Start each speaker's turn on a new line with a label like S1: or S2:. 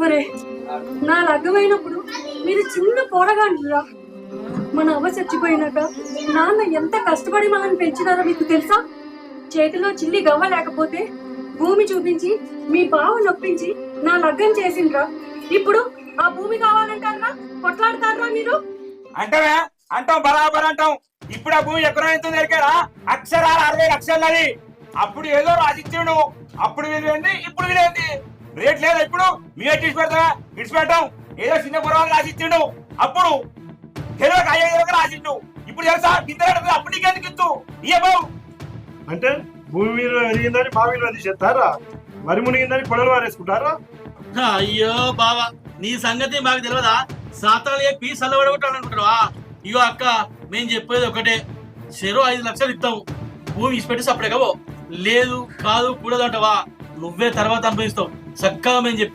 S1: ఒరే నా లగ్గమైనప్పుడు మీరు చిన్న పోరగాండ్రా మన అవ్వ చచ్చిపోయినాక నాన్న ఎంత కష్టపడి మనల్ని పెంచినారో మీకు తెలుసా? చేతిలో చిల్లి గవ్వ లేకపోతే భూమి చూపించి మీ బావ నొప్పించి నా లగ్గం చేసిండ్రా. ఇప్పుడు ఆ భూమి కావాలంటారా? కొట్లాడతారా మీరు?
S2: అంటావే అంటాం బరాబర్ అంటాం. ఇప్పుడు ఆ భూమి ఎక్కడ ఎంత దొరికారా అక్షరాలు అరవై లక్షలది. అప్పుడు ఏదో రాసిచ్చిండు. అప్పుడు విలువైంది ఇప్పుడు విలువైంది? రేట్ లేదా ఇప్పుడు? మీరే తీసి పెడతా ఇడిచి పెట్టాం ఏదో చిన్న పొరవాళ్ళు రాసిచ్చిండు అప్పుడు తెలియక అయ్యేది రాసిండు ఇప్పుడు తెలుసా? పెడతా అప్పుడు నీకెందుకు ఇత్తు ఇయ్యబో
S3: అంటే భూమి మీద ఎదిగిందని బావిలో తీసేస్తారా మరి మునిగిందని పొడలు వారేసుకుంటారా?
S4: అయ్యో బావా నీ సంగతి మాకు తెలియదా సాతాలు చెప్పి సల్లబడగొట్టాలనుకుంటావా ఇగో అక్క మేము చెప్పేది ఒకటే. చెరో ఐదు లక్షలు ఇస్తాం భూమి ఇచ్చిపెట్టి సపడే కాబో లేదు కాదు కూడదు అంటావా? నువ్వే తర్వాత అనుభవిస్తావు. చక్కగా మేము చెప్పి